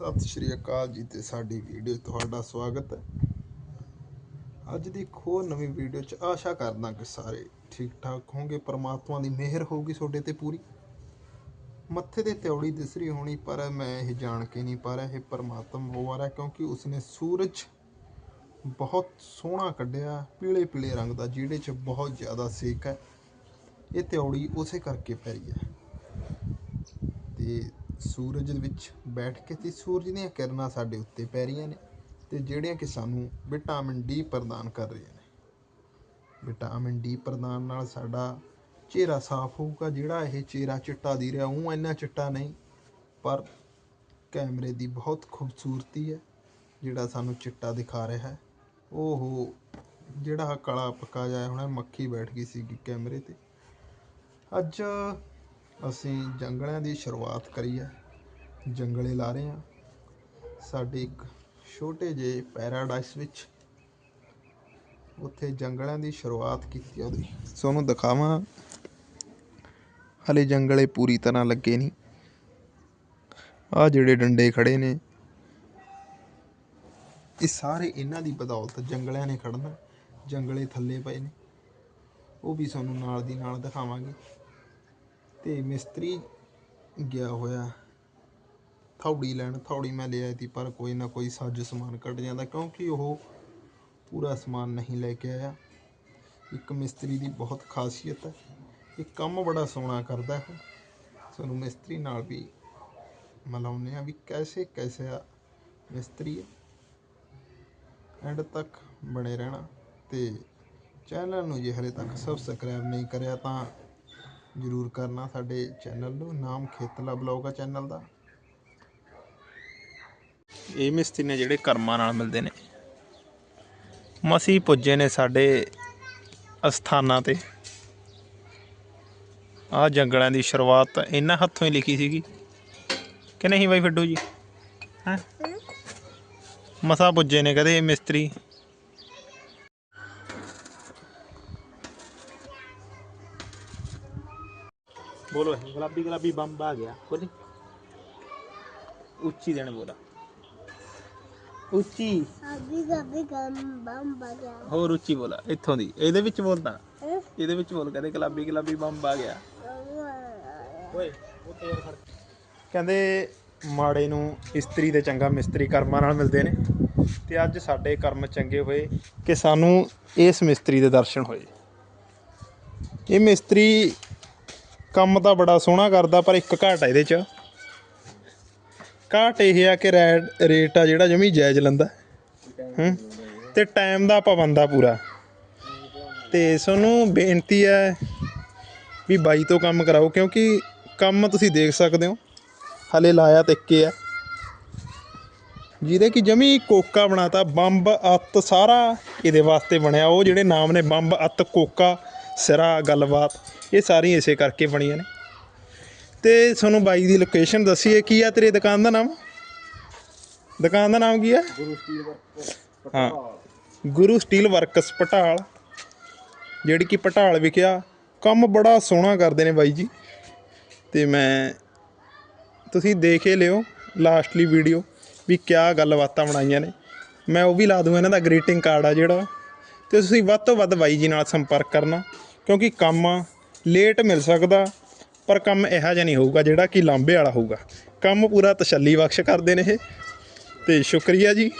ਸਤਿ ਸ਼੍ਰੀ ਅਕਾਲ ਜੀ ਤੇ ਸਾਡੀ ਵੀਡੀਓ ਤੁਹਾਡਾ ਸਵਾਗਤ ਹੈ। ਅੱਜ ਦੀ ਇੱਕ ਹੋਰ ਨਵੀਂ ਵੀਡੀਓ 'ਚ ਆਸ਼ਾ ਕਰਦਾ ਕਿ ਸਾਰੇ ਠੀਕ ਠਾਕ ਹੋਵੋਗੇ ਪਰਮਾਤਮਾ ਦੀ ਮਿਹਰ ਹੋਊਗੀ ਤੁਹਾਡੇ ਤੇ ਪੂਰੀ। ਮੱਥੇ ਤੇ ਤਿਉੜੀ ਦਿਸ ਰਹੀ ਹੋਣੀ, ਪਰ ਮੈਂ ਇਹ ਜਾਣ ਕੇ ਨਹੀਂ ਪਾ ਰਿਹਾ, ਇਹ ਪਰਮਾਤਮਾ ਹੋ ਰਿਹਾ, ਕਿਉਂਕਿ ਉਸਨੇ ਸੂਰਜ ਬਹੁਤ ਸੋਹਣਾ ਕੱਢਿਆ ਪੀਲੇ ਪੀਲੇ ਰੰਗ ਦਾ, ਜਿਹਦੇ 'ਚ ਬਹੁਤ ਜ਼ਿਆਦਾ ਸੇਕ ਹੈ। ਇਹ ਤਿਉੜੀ ਉਸੇ ਕਰਕੇ ਪੈ ਰਹੀ ਹੈ। ਤੇ ਸੂਰਜ ਦੇ ਵਿੱਚ ਬੈਠ ਕੇ ਅਤੇ ਸੂਰਜ ਦੀਆਂ ਕਿਰਨਾਂ ਸਾਡੇ ਉੱਤੇ ਪੈ ਰਹੀਆਂ ਨੇ ਅਤੇ ਜਿਹੜੀਆਂ ਕਿ ਸਾਨੂੰ ਵਿਟਾਮਿਨ ਡੀ ਪ੍ਰਦਾਨ ਕਰ ਰਹੀਆਂ ਨੇ। ਵਿਟਾਮਿਨ ਡੀ ਪ੍ਰਦਾਨ ਨਾਲ ਸਾਡਾ ਚਿਹਰਾ ਸਾਫ਼ ਹੋਊਗਾ, ਜਿਹੜਾ ਇਹ ਚਿਹਰਾ ਚਿੱਟਾ ਦੀ ਰਿਹਾ, ਉਹ ਇੰਨਾ ਚਿੱਟਾ ਨਹੀਂ, ਪਰ ਕੈਮਰੇ ਦੀ ਬਹੁਤ ਖੂਬਸੂਰਤੀ ਹੈ, ਜਿਹੜਾ ਸਾਨੂੰ ਚਿੱਟਾ ਦਿਖਾ ਰਿਹਾ ਹੈ। ਉਹ ਜਿਹੜਾ ਆਹ ਕਾਲਾ ਪੱਕਾ ਜਾਇਆ ਹੋਣਾ, ਮੱਖੀ ਬੈਠ ਗਈ ਸੀ ਕੈਮਰੇ ਤੇ। ਅੱਜ ਅਸੀਂ ਜੰਗਲਿਆਂ ਦੀ ਸ਼ੁਰੂਆਤ ਕਰੀ ਹੈ ਜੰਗਲੇ ਲਾ ਰਹੇ ਹਾਂ ਸਾਡੇ ਇੱਕ ਛੋਟੇ ਜਿਹੇ ਪੈਰਾਡਾਈਸ ਵਿੱਚ ਉੱਥੇ ਜੰਗਲਿਆਂ ਦੀ ਸ਼ੁਰੂਆਤ ਕੀਤੀ ਉਹਦੀ। ਤੁਹਾਨੂੰ ਦਿਖਾਵਾਂ, ਹਲੇ ਜੰਗਲੇ ਪੂਰੀ ਤਰ੍ਹਾਂ ਲੱਗੇ ਨਹੀਂ। ਆ ਜਿਹੜੇ ਡੰਡੇ ਖੜੇ ਨੇ, ਇਹ ਸਾਰੇ ਇਹਨਾਂ ਦੀ ਬਦੌਲਤ ਜੰਗਲਿਆਂ ਨੇ ਖੜਨਾ ਜੰਗਲੇ ਥੱਲੇ ਪਏ ਨੇ। ਉਹ ਵੀ ਤੁਹਾਨੂੰ ਨਾਲ ਦੀ ਨਾਲ ਦਿਖਾਵਾਂਗੇ। ਤੇ ਮਿਸਤਰੀ ਗਿਆ ਹੋਇਆ। ਥੌੜੀ ਲੈਣ ਥੌੜੀ ਮੈਂ ਲੈ ਆਈ ਤੀ ਪਰ ਕੋਈ ਨਾ ਕੋਈ ਸਾਜ ਸਮਾਨ ਕੱਢ ਜਾਂਦਾ, ਕਿਉਂਕਿ ਉਹ ਪੂਰਾ ਸਮਾਨ ਨਹੀਂ ਲੈ ਕੇ ਆਇਆ। ਇੱਕ ਮਿਸਤਰੀ ਦੀ ਬਹੁਤ ਖਾਸੀਅਤ ਹੈ। ਇਹ ਕੰਮ ਬੜਾ ਸੋਹਣਾ ਕਰਦਾ ਹੈ। ਸਾਨੂੰ ਮਿਸਤਰੀ ਨਾਲ ਵੀ ਮਿਲਾਉਂਦੇ ਆ ਵੀ ਕੈਸੇ ਕੈਸੇ ਆ ਮਿਸਤਰੀ। ਐਂਡ ਤੱਕ ਬਣੇ ਰਹਿਣਾ। ਤੇ ਚੈਨਲ ਨੂੰ ਜੇ ਹਲੇ ਤੱਕ ਸਬਸਕ੍ਰਾਈਬ ਨਹੀਂ ਕਰਿਆ ਤਾਂ ਜਰੂਰ ਕਰਨਾ ਸਾਡੇ ਚੈਨਲ ਨੂੰ ਨਾਮ ਖੇਤਲਾ ਬਲੌਗ ਆ ਚੈਨਲ ਦਾ। ਇਹ ਮਿਸਤਰੀ ਨੇ ਜਿਹੜੇ ਕਰਮਾਂ ਨਾਲ ਮਿਲਦੇ ਨੇ। ਮਸੀ ਪੁੱਜੇ ਨੇ ਸਾਡੇ ਅਸਥਾਨਾਂ ਤੇ। ਆ ਜੰਗਲਾਂ ਦੀ ਸ਼ੁਰੂਆਤ ਤਾਂ ਇਹਨਾਂ ਹੱਥੋਂ ਹੀ ਲਿਖੀ ਸੀਗੀ। ਕਿ ਨਹੀਂ ਬਾਈ ਫੱਡੂ ਜੀ? ਹੈ? ਮਸਾ ਪੁੱਜੇ ਨੇ ਕਦੇ ਇਹ ਮਿਸਤਰੀ? बोलो गुलाबी गुलाबी बम आ गया बोली ਉੱਚੀ ਦੇਣ ਬੋਲਾ ਉੱਚੀ अभी कभी गम बम बजा ਹੋਰ ਉੱਚੀ ਬੋਲਾ ਇੱਥੋਂ ਦੀ ਇਹਦੇ ਵਿੱਚ ਬੋਲਦਾ ਇਹਦੇ ਵਿੱਚ ਬੋਲ ਕਹਿੰਦੇ ਗੁਲਾਬੀ ਗੁਲਾਬੀ ਬੰਬ ਆ ਗਿਆ ਓਏ ਉੱਥੇ ਹੋਰ ਖੜ ਕਹਿੰਦੇ ਮਾੜੇ ਨੂੰ ਇਸਤਰੀ ਤੇ ਚੰਗਾ ਮਿਸਤਰੀ ਕਰਮਾਂ ਨਾਲ ਮਿਲਦੇ ਨੇ ਤੇ ਅੱਜ ਸਾਡੇ ਕਰਮ ਚੰਗੇ ਹੋਏ ਕਿ ਸਾਨੂੰ ਇਸ ਮਿਸਤਰੀ ਦੇ ਦਰਸ਼ਨ ਹੋਏ ਇਹ ਮਿਸਤਰੀ ਕੰਮ ਤਾਂ ਬੜਾ ਸੋਹਣਾ ਕਰਦਾ, ਪਰ ਇੱਕ ਘਾਟ ਹੈ ਇਹਦੇ 'ਚ। ਘਾਟ ਇਹ ਆ ਕਿ ਰੈਟ ਰੇਟ ਆ ਜਿਹੜਾ ਜਮੀ ਜਾਇਜ਼ ਲੈਂਦਾ। ਹੂੰ? ਤੇ ਟਾਈਮ ਦਾ ਪਾਬੰਦਾ ਪੂਰਾ। ਤੇ ਤੁਹਾਨੂੰ ਬੇਨਤੀ ਹੈ ਵੀ ਬਾਈ ਤੋਂ ਕੰਮ ਕਰਾਓ, ਕਿਉਂਕਿ ਕੰਮ ਤੁਸੀਂ ਦੇਖ ਸਕਦੇ ਹੋ। ਹਲੇ ਲਾਇਆ ਤੇ ਇੱਕੇ ਆ। ਜਿਹਦੇ ਕਿ ਜਮੀ ਕੋਕਾ ਬਣਾਤਾ, ਬੰਬ, ਅੱਤ ਸਾਰਾ ਇਹਦੇ ਵਾਸਤੇ ਬਣਿਆ। ਉਹ ਜਿਹੜੇ ਨਾਮ ਨੇ ਬੰਬ, ਅੱਤ, ਕੋਕਾ ਸਿਰਾ ਗੱਲਬਾਤ ਇਹ ਸਾਰੀਆਂ ਇਸੇ ਕਰਕੇ ਬਣੀਆਂ ਨੇ। ਤੇ ਤੁਹਾਨੂੰ ਬਾਈ ਦੀ ਲੋਕੇਸ਼ਨ ਦੱਸੀਏ ਕੀ ਆ ਤੇਰੀ ਦੁਕਾਨ ਦਾ ਨਾਮ? ਦੁਕਾਨ ਦਾ ਨਾਮ ਕੀ ਆ? ਹਾਂ ਗੁਰੂ ਸਟੀਲ ਵਰਕਸ ਪਟਾਲ। ਜਿਹੜੀ ਕਿ ਪਟਾਲ ਵਿਖਿਆ ਕੰਮ ਬੜਾ ਸੋਹਣਾ ਕਰਦੇ ਨੇ ਬਾਈ ਜੀ। ਤੇ ਮੈਂ ਤੁਸੀਂ ਦੇਖ ਲਿਓ ਲਾਸਟਲੀ ਵੀਡੀਓ ਵੀ ਕਿਆ ਗੱਲਬਾਤਾਂ ਬਣਾਈਆਂ ਨੇ। ਮੈਂ ਉਹ ਵੀ ਲਾ ਦੂੰਗਾ ਇਹਨਾਂ ਦਾ ਗ੍ਰੀਟਿੰਗ ਕਾਰਡ ਆ ਜਿਹੜਾ। ਤੇ ਤੁਸੀਂ ਵੱਧ ਤੋਂ ਵੱਧ ਬਾਈ ਜੀ ਨਾਲ ਸੰਪਰਕ ਕਰਨਾ। ਕਿਉਂਕਿ ਕੰਮ ਲੇਟ ਮਿਲ ਸਕਦਾ, ਪਰ ਕੰਮ ਇਹੋ ਜਿਹਾ ਨਹੀਂ ਹੋਊਗਾ ਜਿਹੜਾ ਕਿ ਲਾਂਬੇ ਵਾਲਾ ਹੋਊਗਾ। ਕੰਮ ਪੂਰਾ ਤਸੱਲੀ ਬਖਸ਼ ਕਰਦੇ ਨੇ ਇਹ, ਤੇ ਸ਼ੁਕਰੀਆ ਜੀ।